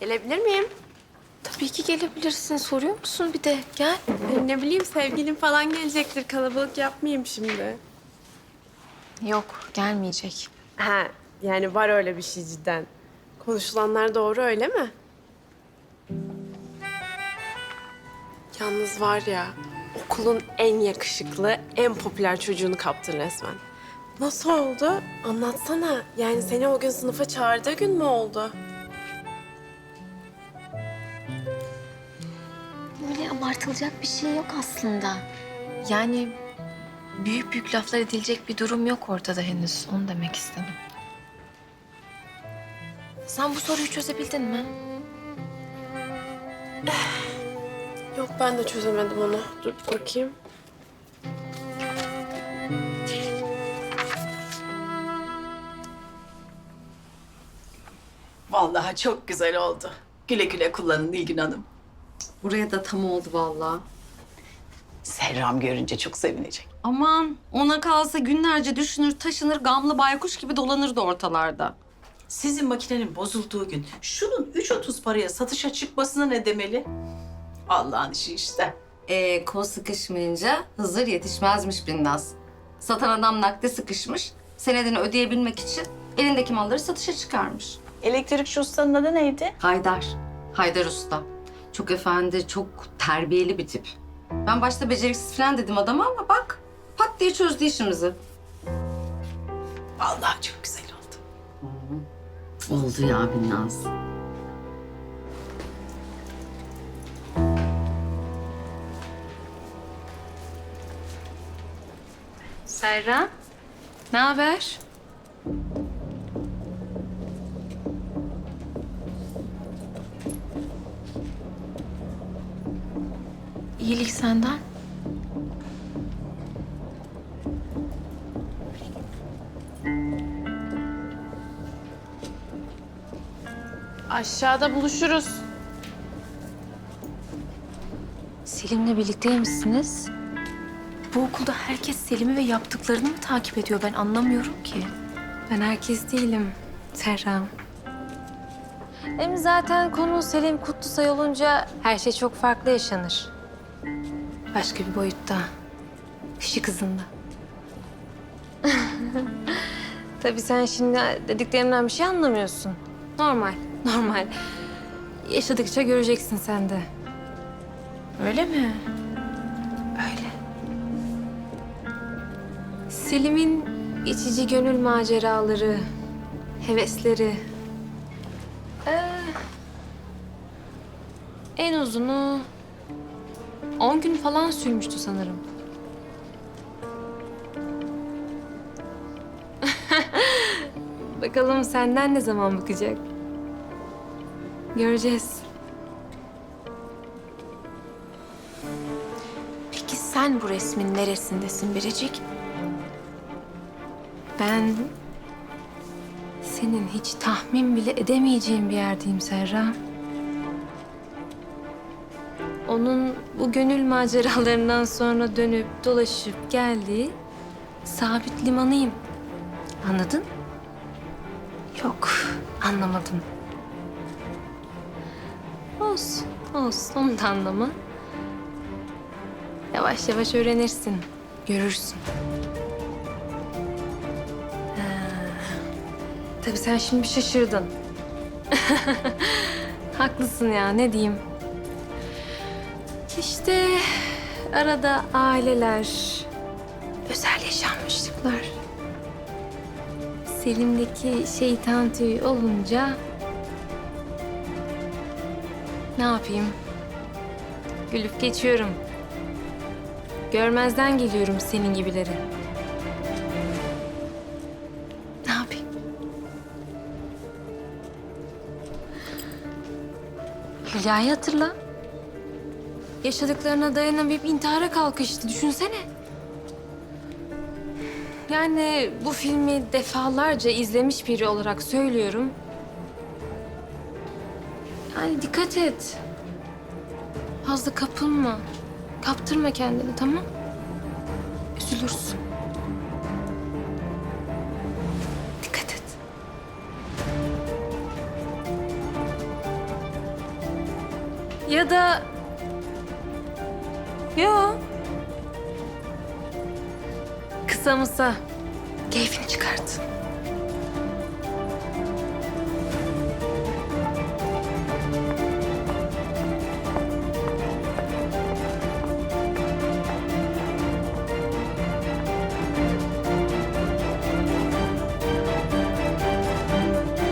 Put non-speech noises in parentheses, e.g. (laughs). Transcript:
Gelebilir miyim? Tabii ki gelebilirsin. Soruyor musun bir de? Gel. Ne bileyim sevgilim falan gelecektir. Kalabalık yapmayayım şimdi. Yok, gelmeyecek. Ha, yani var öyle bir şey cidden. Konuşulanlar doğru öyle mi? Yalnız var ya, okulun en yakışıklı, en popüler çocuğunu kaptın resmen. Nasıl oldu? Anlatsana. Yani seni o gün sınıfa çağırdığı gün mü oldu? Abartılacak bir şey yok aslında. Yani büyük büyük laflar edilecek bir durum yok ortada henüz. Onu demek istedim. Sen bu soruyu çözebildin mi? (sighs) Yok ben de çözemedim onu. Dur bakayım. Vallahi çok güzel oldu. Güle güle kullanın Nilgün Hanım. Buraya da tam oldu vallahi. Serram görünce çok sevinecek. Aman ona kalsa günlerce düşünür, taşınır, gamlı baykuş gibi dolanırdı ortalarda. Sizin makinenin bozulduğu gün şunun 3.30 paraya satışa çıkmasına ne demeli? Allah'ın işi işte. Ee, kol sıkışmayınca Hızır yetişmezmiş Binnaz. Satan adam nakde sıkışmış, senedini ödeyebilmek için elindeki malları satışa çıkarmış. Elektrikçi ustanın adı neydi? Haydar, Haydar Usta. Çok efendi, çok terbiyeli bir tip. Ben başta beceriksiz falan dedim adama ama bak pat diye çözdü işimizi. Vallahi çok güzel oldu. Oldu ya Binnaz. Serra, ne haber? İyilik senden. Aşağıda buluşuruz. Selim'le birlikteymişsiniz. Bu okulda herkes Selim'i ve yaptıklarını mı takip ediyor? Ben anlamıyorum ki. Ben herkes değilim Serra. Hem zaten konu Selim Kutlusay olunca her şey çok farklı yaşanır. Başka bir boyutta. Işık hızında. (laughs) Tabii sen şimdi dediklerimden bir şey anlamıyorsun. Normal, normal. Yaşadıkça göreceksin sen de. Öyle mi? Öyle. Selim'in içici gönül maceraları, hevesleri. Ee, en uzunu 10 gün falan sürmüştü sanırım. (laughs) Bakalım senden ne zaman bakacak? Göreceğiz. Peki sen bu resmin neresindesin Biricik? Ben senin hiç tahmin bile edemeyeceğin bir yerdeyim Serra. Onun bu gönül maceralarından sonra dönüp dolaşıp geldiği sabit limanıyım. Anladın? Yok, anlamadım. Olsun, olsun. Onu da anlama. Yavaş yavaş öğrenirsin, görürsün. Tabii sen şimdi şaşırdın. (laughs) Haklısın ya, ne diyeyim. İşte arada aileler, özel yaşanmışlıklar. Selim'deki şeytan tüyü olunca... Ne yapayım? Gülüp geçiyorum. Görmezden geliyorum senin gibileri. Ne yapayım? Hülya'yı hatırla. Yaşadıklarına dayanamayıp intihara kalkıştı. Düşünsene. Yani bu filmi defalarca izlemiş biri olarak söylüyorum. Yani dikkat et. Fazla kapılma. Kaptırma kendini tamam? Üzülürsün. Dikkat et. Ya da... Yo. Kısa mısa. Keyfini çıkart.